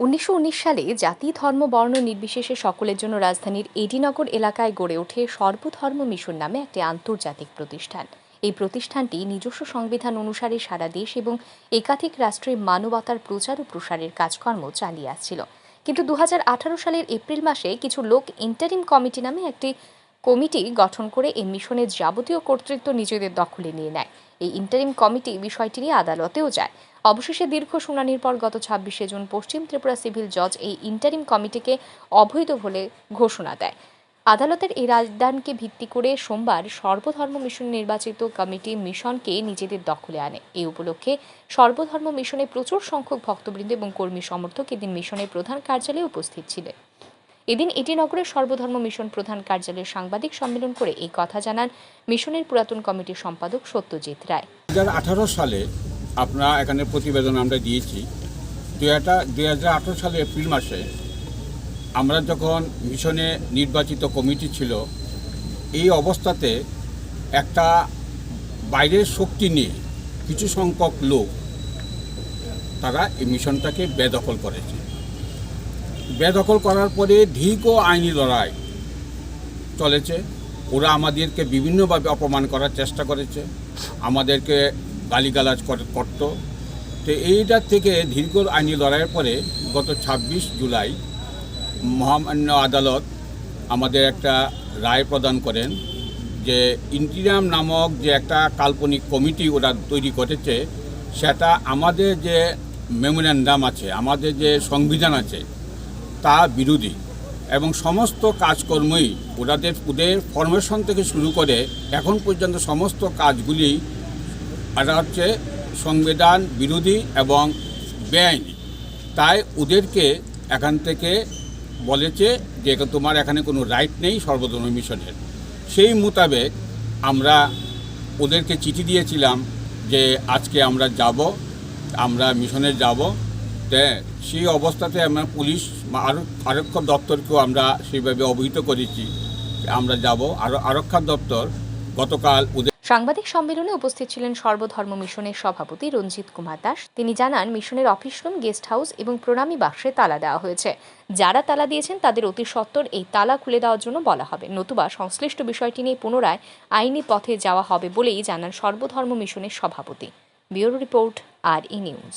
উনিশশো উনিশ সালে জাতি, ধর্ম, বর্ণ নির্বিশেষে সকলের জন্য রাজধানীর এডিনগর এলাকায় গড়ে ওঠে সর্বধর্ম মিশন নামে একটি আন্তর্জাতিক প্রতিষ্ঠান। এই প্রতিষ্ঠানটি নিজস্ব সংবিধান অনুসারে সারা দেশ এবং একাধিক রাষ্ট্রে মানবতার প্রচার ও প্রসারের কাজকর্ম চালিয়ে আসছিল। কিন্তু দু হাজার আঠারো সালের এপ্রিল মাসে কিছু লোক ইন্টারিম কমিটি নামে একটি কমিটি গঠন করে এই মিশনের যাবতীয় কর্তৃত্ব নিজেদের দখলে নিয়ে নেয়। এই ইন্টারিম কমিটি বিষয়টি নিয়ে আদালতেও যায়। অবশেষে দীর্ঘ শুনানির পর গত ছাব্বিশে জুন পশ্চিম ত্রিপুরা সিভিল জজ এই ইন্টারিম কমিটিকে অবৈধ বলে ঘোষণা দেয়। আদালতের এই রাজদানকে ভিত্তি করে সোমবার সর্বধর্ম মিশন নির্বাচিত কমিটি মিশনকে নিজেদের দখলে আনে। এই উপলক্ষে সর্বধর্ম মিশনে প্রচুর সংখ্যক ভক্তবৃন্দ এবং কর্মী সমর্থক এদিন মিশনের প্রধান কার্যালয়ে উপস্থিত ছিলেন। এদিন এটি নগরের সর্বধর্ম মিশন প্রধান কার্যালয়ে সাংবাদিক সম্মেলন করে এই কথা জানান মিশনের পুরাতন কমিটির সম্পাদক সত্যজিৎ রায়। দু হাজার সালে আপনারা এখানে প্রতিবেদন আমরা দিয়েছি। দু হাজার সালে এপ্রিল মাসে আমরা যখন মিশনে নির্বাচিত কমিটি ছিল, এই অবস্থাতে একটা বাইরের শক্তি নিয়ে কিছু সংখ্যক লোক তারা এই মিশনটাকে বেদখল করেছে। বেদখল করার পরে দীর্ঘ আইনি লড়াই চলেছে। ওরা আমাদেরকে বিভিন্নভাবে অপমান করার চেষ্টা করেছে। আমাদেরকে গালিগালাজ কর- করত। তো এইটার থেকে দীর্ঘ আইনি লড়াইয়ের পরে গত ছাব্বিশ জুলাই মহামান্য আদালত আমাদের একটা রায় প্রদান করেন যে ইন্টিরিয়াম নামক যে একটা কাল্পনিক কমিটি ওরা তৈরি করেছে, সেটা আমাদের যে মেমোরেন্ডাম আছে, আমাদের যে সংবিধান আছে তা বিরোধী এবং সমস্ত কাজকর্মই ওনাদের ওদের ফরমেশন থেকে শুরু করে এখন পর্যন্ত সমস্ত কাজগুলি এটা হচ্ছে সংবিধান বিরোধী এবং বেআইনি। তাই ওদেরকে এখান থেকে বলেছে যে তোমার এখানে কোনো রাইট নেই সর্বধর্ম মিশনের। সেই মোতাবেক আমরা ওদেরকে চিঠি দিয়েছিলাম যে আজকে আমরা যাব, আমরা মিশনে যাব তে সেই অবস্থাতে আমরা পুলিশ আরও, আরক্ষা দপ্তরকেও আমরা সেইভাবে অবহিত করেছি আমরা যাব। আরও আরক্ষা দপ্তর গতকাল সাংবাদিক সম্মেলনে উপস্থিত ছিলেন সর্বধর্ম মিশনের সভাপতি রঞ্জিত কুমার দাস। তিনি জানান, মিশনের অফিস রুম, গেস্ট হাউস এবং প্রণামী বাক্সে তালা দেওয়া হয়েছে। যারা তালা দিয়েছেন, তাদের অতি সত্বর এই তালা খুলে দেওয়ার জন্য বলা হবে। নতুবা সংশ্লিষ্ট বিষয়টি নিয়ে পুনরায় আইনি পথে যাওয়া হবে বলেই জানান সর্বধর্ম মিশনের সভাপতি। Bureau report, R E news.